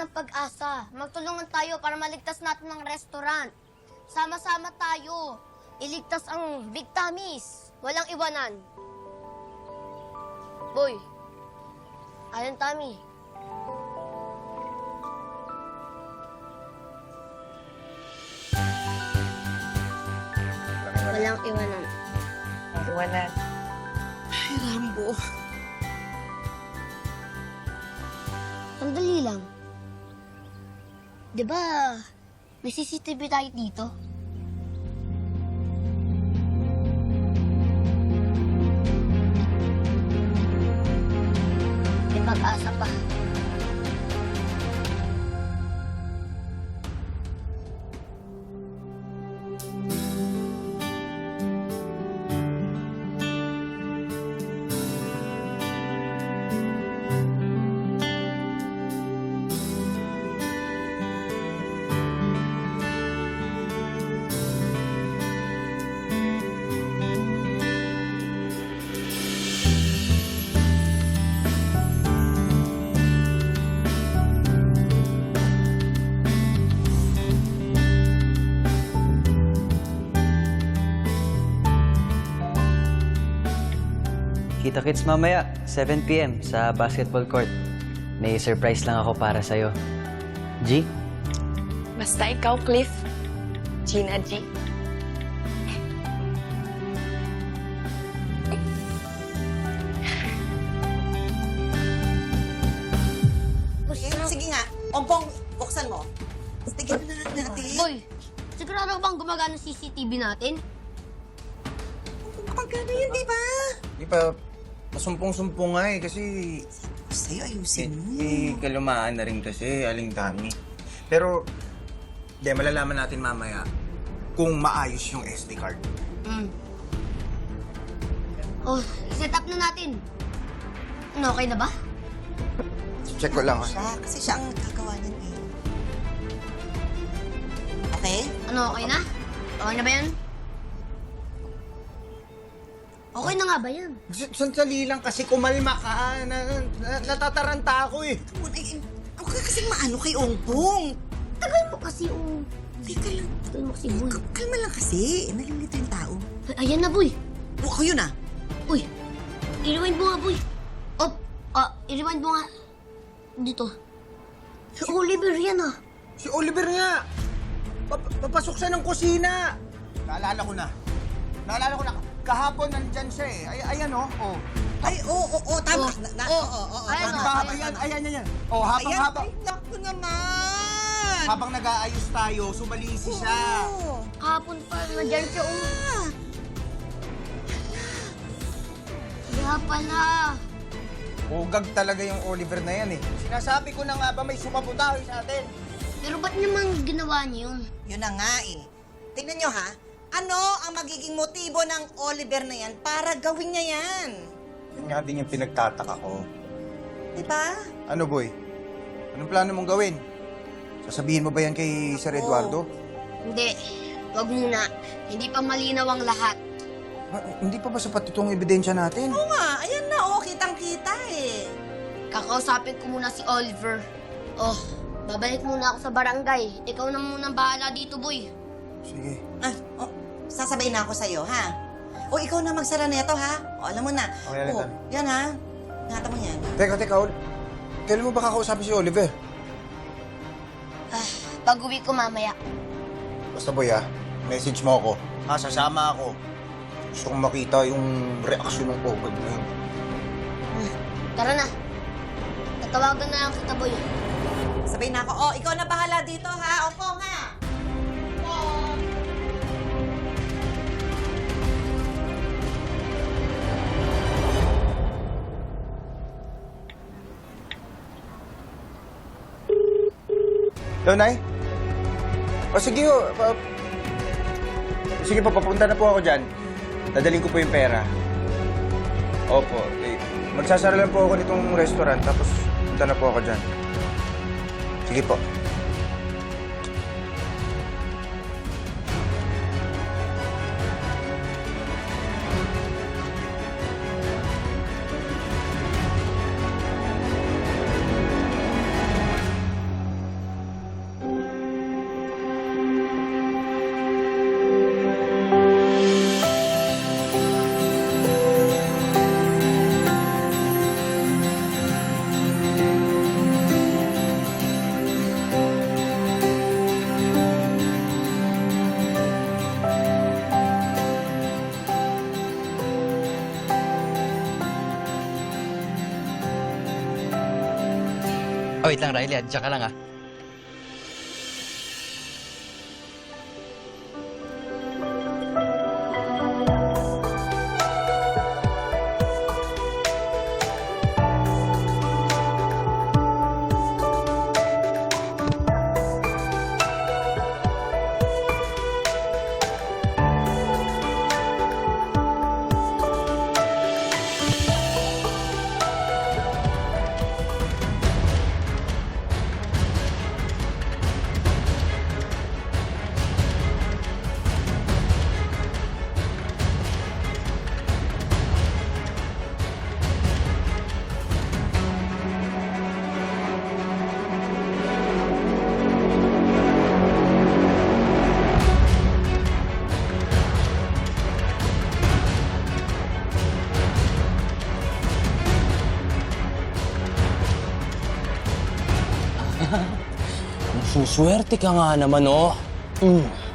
ng pag-asa. Magtulungan tayo para maligtas natin ang restaurant. Sama-sama tayo. Iligtas ang Big Tamis. Walang iwanan. Boy. Ayan, Tami. Walang iwanan. Iwanan. Ay, Rambo. Sandali lang. Di ba, may CCTV tayo dito? Kita-kits mamaya, 7pm sa basketball court. May surprise lang ako para sa'yo. G? Basta ikaw, Cliff. Gina G. Sige nga. Ompong, buksan mo. Tignan na natin. Boy, sigurado bang gumagana CCTV natin? Magkano yun, di ba? Di pa, masumpong-sumpong nga eh, kasi Sa'yo, ayusin mo. eh, kalumaan na rin kasi, aling dami. Pero, di, malalaman natin mamaya kung maayos yung SD card. Mm. Oh, set up na natin. Ano, okay na ba? Check ko lang ah. Siya, kasi siya ang gagawa niyan eh. Okay? Ano, okay na? Okay na ba yan? Okay na nga ba yan? S- Sandali lang kasi kumalma ka. Na, na, natataranta ako eh. Ay, ay, Ako ka kasi maano kay Ompong. Tagal mo kasi, oh. Teka lang. Tagal mo kasi, boy. Ka- Kalma lang kasi. Nalilito yung tao. Ay, ayan na, boy. O, ako yun ah. Uy, i-rewind mo nga, boy. Oh, ah, i-rewind mo nga. Dito. Si Oliver yan, ah. Si Oliver nga. Pap- papasok siya ng kusina. Naalala ko na. Naalala ko na. Kahapon nandyan siya eh. Ay, ayan oh. oh. Ay, oo, oo, oo, tama. Oh, Na, na, oh. oo, oo, oo, Ayan, tama. Oh, Ayan, ayan, ayan, ayan, ayan. Oh, habang, Ayan, habang, ay, naku naman. habang nag-aayos tayo, sumalisi siya. Oo. Kahapon pa, nandyan siya, oh. Ah, Kaya pala. Ugag talaga yung Oliver na yan eh. Sinasabi ko na nga ba may sumabutahe sa atin? Pero ba't naman ginawa niyo yun? Yun na nga eh. Tingnan nyo ha, ano ang magiging motibo ng Oliver na yan para gawin niya yan? Yun nga din yung pinagtataka ko. Di ba? Ano boy? Anong plano mong gawin? Sasabihin mo ba yan kay Sir Oo. Eduardo? Hindi. Wag muna. Hindi pa malinaw ang lahat. Ah, hindi pa ba sapat itong ebidensya natin? Oo nga, ayan na oh, kitang-kita eh. Kakausapin ko muna si Oliver. Oh, babalik muna ako sa barangay. Ikaw na muna bahala dito, boy. Sige. Ah, oh, sasabayin na ako sa'yo, ha? O, ikaw na magsara neto, ha? O, alam mo na. Okay, o, yan, ha? Ingatan mo yan. Teka, teka, Ol. Kailan mo ba kakausapin si Oliver? Ah, pag-uwi ko mamaya. Basta boy ah, message mo ako. Ha, sasama ako. Gusto kong makita yung reaksyon ng Ogad na yun. Tara na. Tatawagan na lang kita, boy. Sabayin na ako. O, ikaw na bahala dito, ha? Hello, Nay? O sige, o. Pa... Sige po, papunta na po ako dyan. Dadaling ko po yung pera. Opo. Eh, magsasara lang po ako nitong restaurant, tapos punta na po ako dyan. Sige po. Wait lang, Riley. Diyan ka lang, ah. Suswerte ka nga naman, oh. Mm.